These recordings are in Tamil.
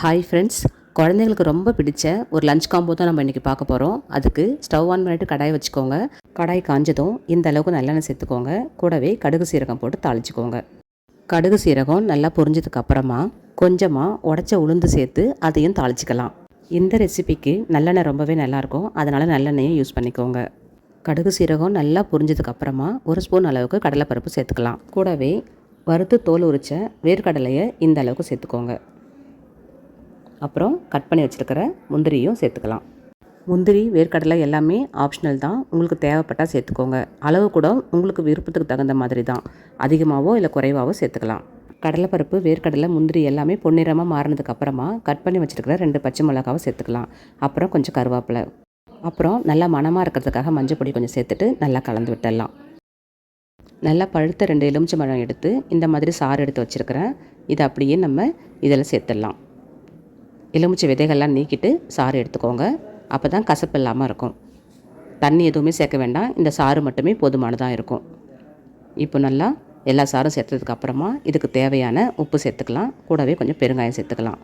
ஹாய் ஃப்ரெண்ட்ஸ் குழந்தைங்களுக்கு ரொம்ப பிடிச்ச ஒரு லஞ்ச் காம்போ தான் நம்ம இன்றைக்கி பார்க்க போகிறோம் அதுக்கு ஸ்டவ் ஆன் பண்ணிட்டு கடாய் வச்சுக்கோங்க. கடாய் காஞ்சதும் இந்த அளவுக்கு நல்லெண்ணெய் சேர்த்துக்கோங்க. கூடவே கடுகு சீரகம் போட்டு தாளிச்சுக்கோங்க. கடுகு சீரகம் நல்லா பொரிஞ்சதுக்கு அப்புறமா கொஞ்சமாக உடச்ச உளுந்து சேர்த்து அதையும் தாளிச்சிக்கலாம். இந்த ரெசிபிக்கு நல்லெண்ணெய் ரொம்பவே நல்லாயிருக்கும் அதனால் நல்லெண்ணெயும் யூஸ் பண்ணிக்கோங்க. கடுகு சீரகம் நல்லா பொரிஞ்சதுக்கு அப்புறமா ஒரு ஸ்பூன் அளவுக்கு கடலைப்பருப்பு சேர்த்துக்கலாம். கூடவே வறுத்து தோல் உரித்த வேர்க்கடலையை இந்த அளவுக்கு சேர்த்துக்கோங்க. அப்புறம் கட் பண்ணி வச்சுருக்கிற முந்திரியும் சேர்த்துக்கலாம். முந்திரி வேர்க்கடலை எல்லாமே ஆப்ஷனல் தான். உங்களுக்கு தேவைப்பட்டால் சேர்த்துக்கோங்க. அளவு கூட உங்களுக்கு விருப்பத்துக்கு தகுந்த மாதிரி தான். அதிகமாகவோ இல்லை குறைவாகவோ சேர்த்துக்கலாம். கடலைப்பருப்பு வேர்க்கடலை முந்திரி எல்லாமே பொன்னிறமாக மாறினதுக்கப்புறமா கட் பண்ணி வச்சுருக்கிற ரெண்டு பச்சை மிளகாவை சேர்த்துக்கலாம். அப்புறம் கொஞ்சம் கருவேப்பிலை. அப்புறம் நல்லா மணமாக இருக்கிறதுக்காக மஞ்சள் பொடி கொஞ்சம் சேர்த்துட்டு நல்லா கலந்து விட்டுடலாம். நல்லா பழுத்த ரெண்டு எலுமிச்சை பழம் எடுத்து இந்த மாதிரி சாறு எடுத்து வச்சுருக்கிறேன் இதை அப்படியே நம்ம இதில் சேர்த்துடலாம். எலுமிச்சை விதைகள்லாம் நீக்கிட்டு சாறு எடுத்துக்கோங்க. அப்போ தான் கசப்பு இல்லாமல் இருக்கும். தண்ணி எதுவுமே சேர்க்க வேண்டாம். இந்த சாறு மட்டுமே போதுமானதாக இருக்கும். இப்போ நல்லா எல்லா சாரும் சேர்த்ததுக்கு அப்புறமா இதுக்கு தேவையான உப்பு சேர்த்துக்கலாம். கூடவே கொஞ்சம் பெருங்காயம் சேர்த்துக்கலாம்.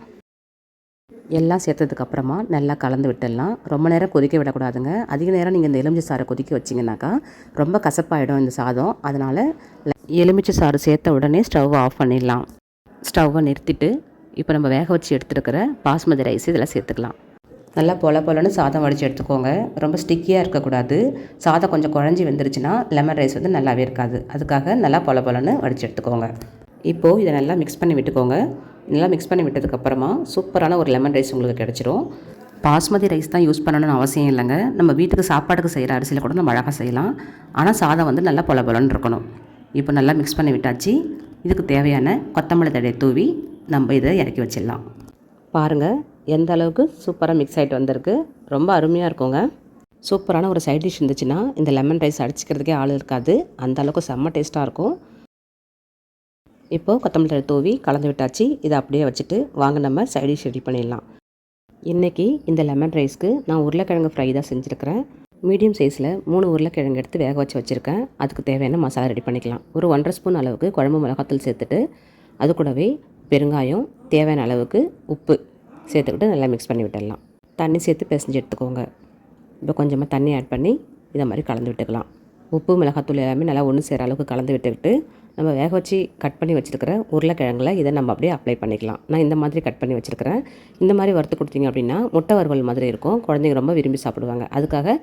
எல்லாம் சேர்த்ததுக்கு அப்புறமா நல்லா கலந்து விட்டுடலாம். ரொம்ப நேரம் கொதிக்க விடக்கூடாதுங்க. அதிக நேரம் நீங்கள் இந்த எலுமிச்சை சாறை கொதிக்க வச்சிங்கனாக்கா ரொம்ப கசப்பாயிடும் இந்த சாதம். அதனால் எலுமிச்சை சாறு சேர்த்த உடனே ஸ்டவ் ஆஃப் பண்ணிடலாம். ஸ்டவ்வை நிறுத்திட்டு இப்போ நம்ம வேக வச்சு எடுத்துருக்கிற பாஸ்மதி ரைஸ் இதில் சேர்த்துக்கலாம். நல்லா பொல பொலன்னு சாதம் வடித்து எடுத்துக்கோங்க. ரொம்ப ஸ்டிக்கியாக இருக்கக்கூடாது. சாதம் கொஞ்சம் குழஞ்சி வெந்துருச்சுன்னா லெமன் ரைஸ் வந்து நல்லாவே இருக்காது. அதுக்காக நல்லா பொல பொலன்னு வடித்து எடுத்துக்கோங்க. இப்போது இதை நல்லா மிக்ஸ் பண்ணி விட்டுக்கோங்க. நல்லா மிக்ஸ் பண்ணி விட்டதுக்கப்புறமா சூப்பரான ஒரு லெமன் ரைஸ் உங்களுக்கு கிடச்சிரும். பாஸ்மதி ரைஸ் தான் யூஸ் பண்ணணும்னு அவசியம் இல்லைங்க. நம்ம வீட்டுக்கு சாப்பாட்டுக்கு செய்கிற அரிசியில் கூட நம்ம அழகாக செய்யலாம். ஆனால் சாதம் வந்து நல்லா பொல பொலன்னு இருக்கணும். இப்போ நல்லா மிக்ஸ் பண்ணி விட்டாச்சு. இதுக்கு தேவையான கொத்தமல்லி தடையை தூவி நம்ம இதை இறக்கி வச்சிடலாம். பாருங்கள் எந்த அளவுக்கு சூப்பராக மிக்ஸ் ஆகிட்டு வந்திருக்கு. ரொம்ப அருமையாக இருக்குங்க. சூப்பரான ஒரு சைட் டிஷ் இருந்துச்சுன்னா இந்த லெமன் ரைஸ் அடிச்சிக்கிறதுக்கே ஆள் இருக்காது. அந்த அளவுக்கு செம்ம டேஸ்ட்டாக இருக்கும். இப்போது கொத்தமல்லி தூவி கலந்து விட்டாச்சு. இதை அப்படியே வச்சுட்டு வாங்க நம்ம சைட் டிஷ் ரெடி பண்ணிடலாம். இன்றைக்கி இந்த லெமன் ரைஸ்க்கு நான் உருளைக்கிழங்கு ஃப்ரை தான் செஞ்சுருக்கிறேன். மீடியம் சைஸில் மூணு உருளைக்கிழங்கு எடுத்து வேக வச்சு வச்சுருக்கேன். அதுக்கு தேவையான மசாலா ரெடி பண்ணிக்கலாம். ஒரு ஒன்றரை ஸ்பூன் அளவுக்கு குழம்பு மிளகாத்தூள் சேர்த்துட்டு அது கூடவே பெருங்காயம் தேவையான அளவுக்கு உப்பு சேர்த்துக்கிட்டு நல்லா மிக்ஸ் பண்ணி விட்டுடலாம். தண்ணி சேர்த்து பிசைஞ்சு எடுத்துக்கோங்க. இப்போ கொஞ்சமாக தண்ணி ஆட் பண்ணி இதை மாதிரி கலந்து விட்டுக்கலாம். உப்பு மிளகாத்தூள் எல்லாமே நல்லா ஒன்று சேர அளவுக்கு கலந்து விட்டுக்கிட்டு நம்ம வேக வச்சு கட் பண்ணி வச்சுருக்கிற உருளைக்கிழங்குல இதை நம்ம அப்படியே அப்ளை பண்ணிக்கலாம். நான் இந்த மாதிரி கட் பண்ணி வச்சுருக்கிறேன். இந்த மாதிரி வறுத்து கொடுத்தீங்க அப்படின்னா முட்டை வறுவல் மாதிரி இருக்கும். குழந்தைங்க ரொம்ப விரும்பி சாப்பிடுவாங்க. அதுக்காக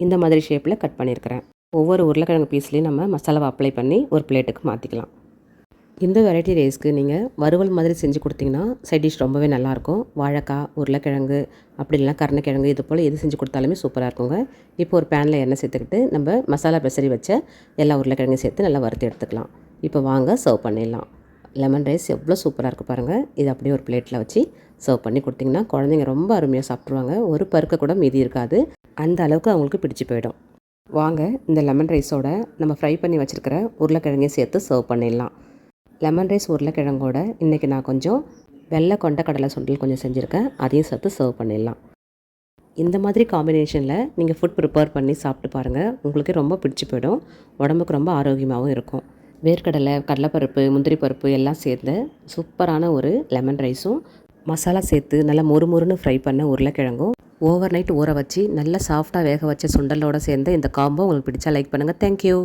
இந்த மாதிரி ஷேப்பில் கட் பண்ணியிருக்கிறேன் ஒவ்வொரு உருளைக்கிழங்கு பீஸ்லேயும் நம்ம மசாலாவை அப்ளை பண்ணி ஒரு பிளேட்டுக்கு மாற்றிக்கலாம் இந்த வெரைட்டி ரைஸ்க்கு நீங்கள் வறுவல் மாதிரி செஞ்சு கொடுத்தீங்கன்னா சைட் டிஷ் ரொம்பவே நல்லாயிருக்கும். வாழைக்காய் உருளைக்கிழங்கு அப்படி இல்லைனா கருணக்கிழங்கு இது போல் எது செஞ்சு கொடுத்தாலுமே சூப்பராக இருக்குங்க. இப்போ ஒரு பேனில் எண்ணெய் சேர்த்துக்கிட்டு நம்ம மசாலா பெசரி வச்ச எல்லா உருளைக்கிழங்கையும் சேர்த்து நல்லா வறுத்து எடுத்துக்கலாம். இப்போ வாங்க சர்வ் பண்ணிடலாம். லெமன் ரைஸ் எவ்வளோ சூப்பராக இருக்குது பாருங்கள் இது அப்படியே ஒரு பிளேட்டில் வச்சு சர்வ் பண்ணி கொடுத்திங்கன்னா குழந்தைங்க ரொம்ப அருமையாக சாப்பிட்ருவாங்க ஒரு பருக்க கூட மீதி இருக்காது. அந்த அளவுக்கு அவங்களுக்கு பிடிச்சி போயிடும். வாங்க இந்த லெமன் ரைஸோட நம்ம ஃப்ரை பண்ணி வச்சுருக்கிற உருளைக்கிழங்கையும் சேர்த்து சர்வ் பண்ணிடலாம். லெமன் ரைஸ் உருளைக்கிழங்கோட இன்றைக்கி நான் கொஞ்சம் வெள்ளை கொண்ட கடலை சுண்டல் கொஞ்சம் செஞ்சுருக்கேன். அதையும் சேர்த்து சர்வ் பண்ணிடலாம். இந்த மாதிரி காம்பினேஷனில் நீங்கள் ஃபுட் ப்ரிப்பேர் பண்ணி சாப்பிட்டு பாருங்கள் உங்களுக்கு ரொம்ப பிடிச்சி போயிடும். உடம்புக்கு ரொம்ப ஆரோக்கியமாகவும் இருக்கும். வேர்க்கடலை கடலைப்பருப்பு முந்திரி பருப்பு எல்லாம் சேர்ந்து சூப்பரான ஒரு லெமன் ரைஸும் மசாலா சேர்த்து நல்லா மொறுமொறுன்னு ஃப்ரை பண்ண உருளைக்கிழங்கும். ஓவர் நைட் ஊற வச்சு நல்லா சாஃப்டாக வேக வச்ச சுண்டலோடு சேர்ந்து இந்த காம்போ உங்களுக்கு பிடிச்சா லைக் பண்ணுங்கள் தேங்க்யூ